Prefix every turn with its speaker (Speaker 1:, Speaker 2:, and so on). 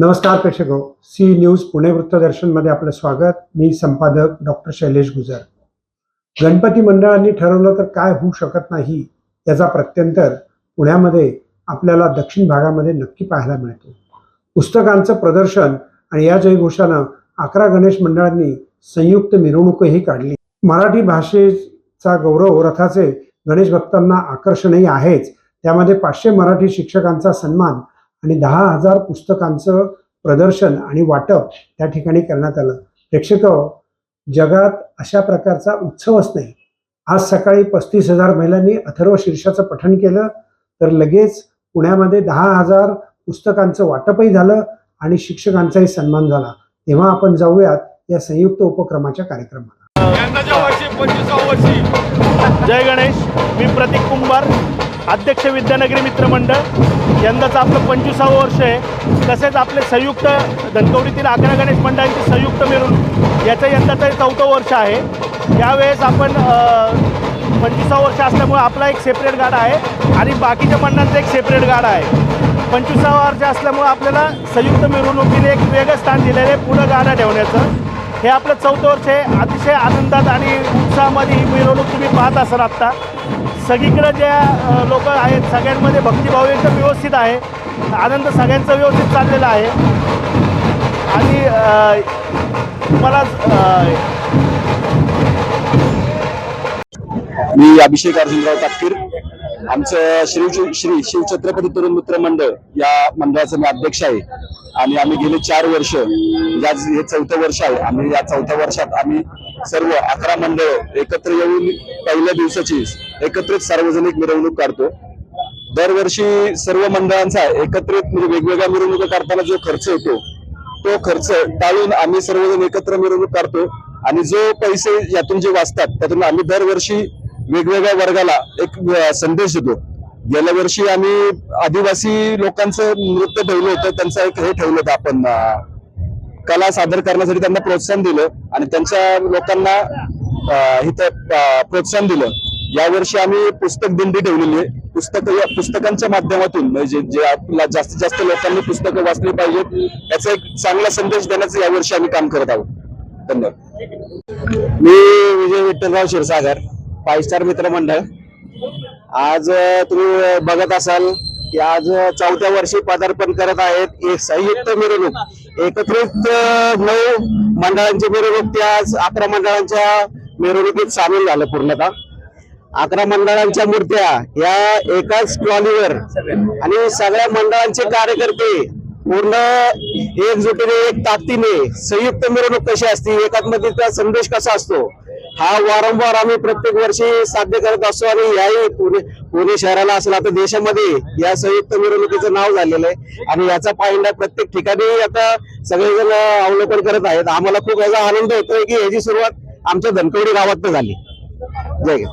Speaker 1: नमस्कार प्रेक्षक हो. सी न्यूज पुणे वृत्तदर्शनमध्ये आपलं स्वागत. मी संपादक डॉक्टर शैलेश गुजर. गणपती मंडळांनी ठरवलं तर काय होऊ शकत नाही याचा प्रत्यंतर पुण्यामध्ये आपल्याला दक्षिण भागामध्ये नक्की पाहायला मिळतो. पुस्तकांचं प्रदर्शन आणि या जयघोषानं अकरा गणेश मंडळांनी संयुक्त मिरवणूकही काढली. मराठी भाषेचा गौरव रथाचे गणेश भक्तांना आकर्षणही आहेच. त्यामध्ये पाचशे मराठी शिक्षकांचा सन्मान आणि दहा हजार पुस्तकांचं प्रदर्शन आणि वाटप त्या ठिकाणी करण्यात आलं. प्रेक्षक जगात अशा प्रकारचा उत्सवच नाही. आज सकाळी पस्तीस हजार महिलांनी अथर्व शीर्षाचं पठण केलं तर लगेच पुण्यामध्ये दहा हजार पुस्तकांचं वाटपही झालं आणि शिक्षकांचाही सन्मान झाला. तेव्हा आपण जाऊयात या संयुक्त उपक्रमाच्या कार्यक्रमाला.
Speaker 2: जय गणेश मी प्रतीक कुंभार. अध्यक्ष विद्यानगरी मित्रमंडळ यंदाचं आपलं पंचवीसावं वर्ष आहे. तसेच आपले संयुक्त धनकवडीतील अकरा गणेश मंडळांचे संयुक्त मिळून याचं यंदाचं हे चौथं वर्ष आहे. यावेळेस आपण पंचवीसावं वर्ष असल्यामुळे आपला एक सेपरेट गाडा आहे आणि बाकीच्या मंडळांचा एक सेपरेट गाडा आहे. पंचवीसावं वर्ष असल्यामुळे आपल्याला संयुक्त मिरवणुकीने एक वेगळं स्थान दिलेलं आहे पुढं गाडा ठेवण्याचं. हे आपलं चौथं वर्ष आहे. अतिशय आनंदात आणि उत्साहामध्ये ही मिरवणूक तुम्ही पाहत असाल आत्ता. सगळीकडं ज्या लोक आहेत सगळ्यांमध्ये भक्तिभाव एकदम व्यवस्थित आहे. आनंद सगळ्यांचा व्यवस्थित चाललेला आहे. आणि तुम्हाला
Speaker 3: मी अभिषेक अर्जुनराव तापकीर आमचं श्री श्री शिवछत्रपती तरुण मित्र मंडळ या मंडळाचं मी अध्यक्ष आहे. आणि आम्ही गेले चार वर्ष या हे चौथं वर्ष आहे. आम्ही या चौथ्या वर्षात आम्ही सर्व अकरा मंडळ एकत्र येऊन पहिल्या दिवसाची एकत्रित सार्वजनिक मिरवणूक काढतो. दरवर्षी सर्व मंडळांचा एकत्रित म्हणजे वेगवेगळ्या मिरवणुका काढताना जो खर्च येतो तो खर्च टाळून आम्ही सर्वजण एकत्र मिरवणूक काढतो. आणि जो पैसे यातून जे वाचतात त्यातून आम्ही दरवर्षी वेगवेगळ्या वर्गाला एक संदेश देतो. गेल्या वर्षी आम्ही आदिवासी लोकांचं नृत्य ठेवलं होतं त्यांचं एक हे ठेवलं होतं आपण कला सादर करण्यासाठी त्यांना प्रोत्साहन दिलं आणि त्यांच्या लोकांना इथं प्रोत्साहन दिलं. यावर्षी आम्ही पुस्तक दिंडी ठेवलेली आहे. पुस्तक पुस्तकांच्या माध्यमातून म्हणजे जे आपला जास्तीत जास्त लोकांनी पुस्तकं वाचली पाहिजेत याचा एक चांगला संदेश देण्याचं यावर्षी आम्ही काम करत आहोत. धन्यवाद.
Speaker 4: मी विजय विठ्ठलराव क्षीरसागर फाय स्टार मित्र मंडळ आज तुम्ही बघत असाल की आज चौथ्या वर्षी पदार्पण करत आहेत एक संयुक्त मिरवणूक. एकत्रित नऊ मंडळांची मिरवणूक ती आज अकरा मंडळांच्या मिरवणुकीत सामील झालं पूर्णतः. अकरा मंडळांच्या मूर्त्या या एकाच ट्रॉलीवर आणि सगळ्या मंडळांचे कार्यकर्ते पूर्ण एकजुटीने एक ताकदीने संयुक्त मिरवणूक कशी असते एकात्मतेचा संदेश कसा असतो हा वारंवार आम्ही प्रत्येक वर्षी साध्य करत असतो आणि याही पुणे पुणे शहराला असेल आता देशामध्ये या संयुक्त मिरवणुकीचं नाव झालेलं आहे. आणि याचा पाहिंडा प्रत्येक ठिकाणी आता सगळेजण अवलोकन करत आहेत. आम्हाला खूप याचा आनंद होतोय की याची सुरुवात आमच्या धनकवडी गावात झाली. जय